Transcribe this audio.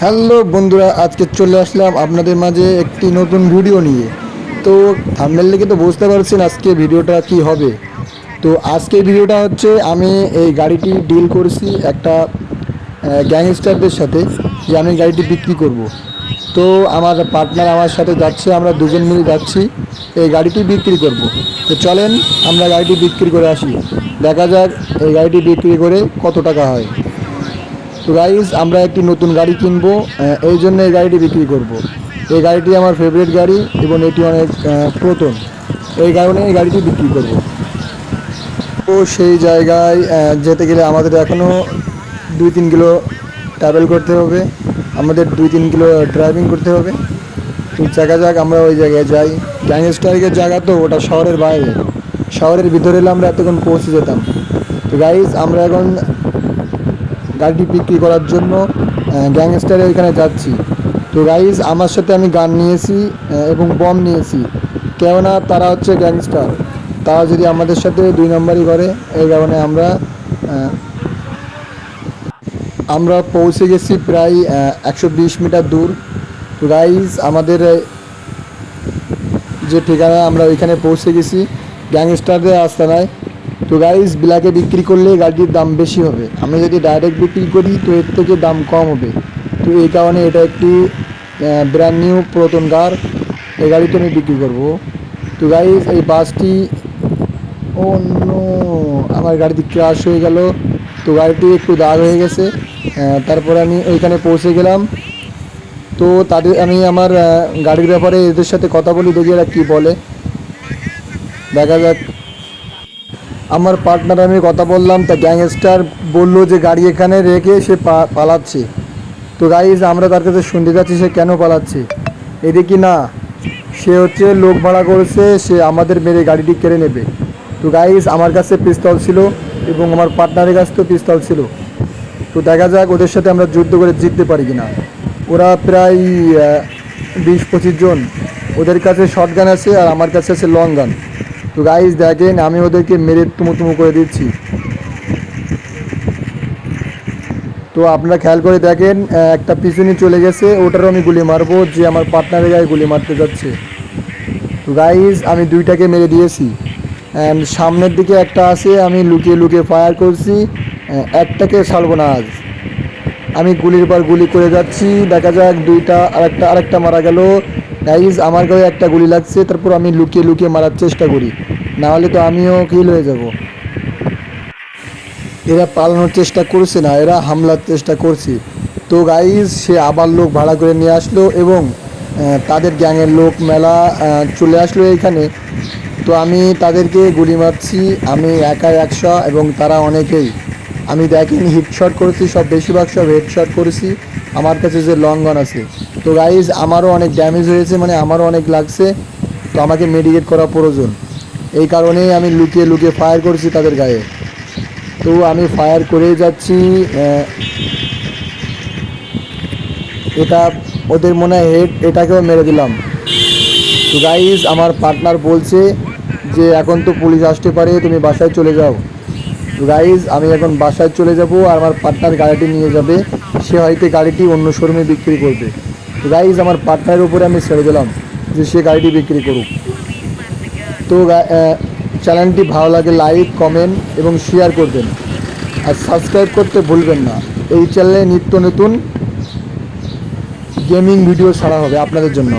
Hello বন্ধুরা, আজকে চলে আসলাম আপনাদের মাঝে একটি নতুন ভিডিও নিয়ে। তো থাম্বনেল দেখে তো বুঝতে পারছেন আজকে ভিডিওটা কি হবে। তো আজকে ভিডিওটা হচ্ছে, আমি এই গাড়িটি ডিল করেছি একটা গ্যাংস্টারদের সাথে, যে আমি গাড়িটি বিক্রি করব। তো আমার পার্টনার আমার সাথে যাচ্ছে, আমরা দুজন মিলে যাচ্ছি, এই গাড়িটি বিক্রি করব। তো চলেন, আমরা গাড়িটি বিক্রি করে আসি। দেখা যাক এই গাড়িটি বিক্রি করে কত টাকা হয়। তো গাইজ আমরা একটি নতুন গাড়ি কিনবো এই জন্য এই গাড়িটি বিক্রি করব। এই গাড়িটি আমার ফেভারিট গাড়ি এবং এটি অনেক প্রথম এই কারণে এই গাড়িটি বিক্রি করব। তো সেই জায়গায় যেতে গেলে আমাদের এখনও দুই তিন কিলো ট্রাভেল করতে হবে, আমাদের দুই তিন কিলো ড্রাইভিং করতে হবে। তো জায়গা যাক, আমরা ওই জায়গায় যাই। গ্যাংস্টারের জায়গা তো, ওটা শহরের বাইরে। শহরের ভিতরে এলে আমরা এতক্ষণ পৌঁছে যেতাম। তো গাইজ আমরা এখন গাড়িটি বিক্রি করার জন্য গ্যাংস্টারে ওইখানে যাচ্ছি। তো গাইজ আমার সাথে আমি গান নিয়েছি এবং বম নিয়েছি। কেননা তারা হচ্ছে গ্যাংস্টার তারা যদি আমাদের সাথে দুই নম্বরই করে, এই কারণে আমরা আমরা পৌঁছে গেছি প্রায় একশো বিশ মিটার দূর। তো গাইজ আমাদের যে ঠিকানা আমরা ওইখানে পৌঁছে গেছি গ্যাংস্টারদের আস্তানায়। তো গাইজ ব্ল্যাকে বিক্রি করলে গাড়িটির দাম বেশি হবে। আমরা যদি ডাইরেক্ট বিক্রি করি, তো এর থেকে দাম কম হবে। তো এই কারণে এটা একটি ব্র্যান্ড নিউ পুরাতন কার এই গাড়িটি আমি বিক্রি করব। তো গাইজ এই বাসটি অন্য আমার গাড়িটি ক্রাশ হয়ে গেল। তো গাড়িটি একটু দাগ হয়ে গেছে। তারপরে আমি ওইখানে পৌঁছে গেলাম। তো তাদের, আমি আমার গাড়ির ব্যাপারে এদের সাথে কথা বলি, দেখি এরা কী বলে। দেখা যাক। আমার পার্টনার আমি কথা বললাম, তা গ্যাংস্টার বলল যে গাড়ি এখানে রেখে সে পালাচ্ছে। তো গাইজ আমরা তার কাছে শুনতে যাচ্ছি, সে কেন পালাচ্ছে? এদিকে না, সে হচ্ছে লোক ভাড়া করেছে, সে আমাদের মেরে গাড়িটি কেড়ে নেবে। তো গাইজ আমার কাছে পিস্তল ছিল এবং আমার পার্টনারের কাছে তো পিস্তল ছিল। তো দেখা যাক ওদের সাথে আমরা যুদ্ধ করে জিততে পারি কি না ওরা প্রায় বিশ পঁচিশ জন। ওদের কাছে শর্ট গান আছে আর আমার কাছে আছে লং গান তো গাইজ দেখেন, আমি ওদেরকে মেরে তুমু তুমু করে দিচ্ছি। তো আপনারা খেয়াল করে দেখেন একটা পিছনে চলে গেছে, ওটারও আমি গুলি মারবো, যে আমার পার্টনারের গায়ে গুলি মারতে যাচ্ছে। তো গাইজ আমি দুইটাকে মেরে দিয়েছি। অ্যান্ড সামনের দিকে একটা আছে, আমি লুকিয়ে লুকিয়ে ফায়ার করছি একটাকে ছাড়বো না আজ। আমি গুলির পর গুলি করে যাচ্ছি, দেখা যাক দুইটা আরেকটা আরেকটা মারা গেল। গাইজ আমার গায়ে একটা গুলি লাগছে, তারপর আমি লুকিয়ে লুকিয়ে মারার চেষ্টা করি। না হলে তো আমিও কিল হয়ে যাব। এরা পালানোর চেষ্টা করছে না, এরা হামলার চেষ্টা করছে। তো গাইজ সে আবার লোক ভাড়া করে নিয়ে আসলো এবং তাদের গ্যাংয়ের লোক মেলা চলে আসলো এইখানে তো আমি তাদেরকে গুলি মারছি, আমি একা একশো এবং তারা অনেকেই। আমি দেখেন হিটশট করেছি, সব বেশিরভাগ সব হেডশট করেছি। আমার কাছে যে লং গান আছে। তো গাইজ আমারও অনেক ড্যামেজ হয়েছে মানে আমারও অনেক লাগছে। তো আমাকে মেডিকেট করা প্রয়োজন। এই কারণেই আমি লুকিয়ে লুকিয়ে ফায়ার করছি তাদের গায়ে। তো আমি ফায়ার করে যাচ্ছি এটা ওদের মনে হয় হেড এটাকেও মেরে দিলাম। তো গাইজ আমার পার্টনার বলছে যে, এখন তো পুলিশ আসতে পারে, তুমি বাসায় চলে যাও। গাইজ আমি এখন বাসায় চলে যাব আর আমার পার্টনার গাড়িটি নিয়ে যাবে। সে হয়তো গাড়িটি অন্য শোরুমে বিক্রি করবে। গাইজ আমার পার্টনারের উপরে আমি ছেড়ে দিলাম যে সে গাড়িটি বিক্রি করুক। তো চ্যানেলটি ভালো লাগে লাইক কমেন্ট এবং শেয়ার করবেন। আর সাবস্ক্রাইব করতে ভুলবেন না। এই চ্যানেলে নিত্য নতুন গেমিং ভিডিও ছাড়া হবে আপনাদের জন্য।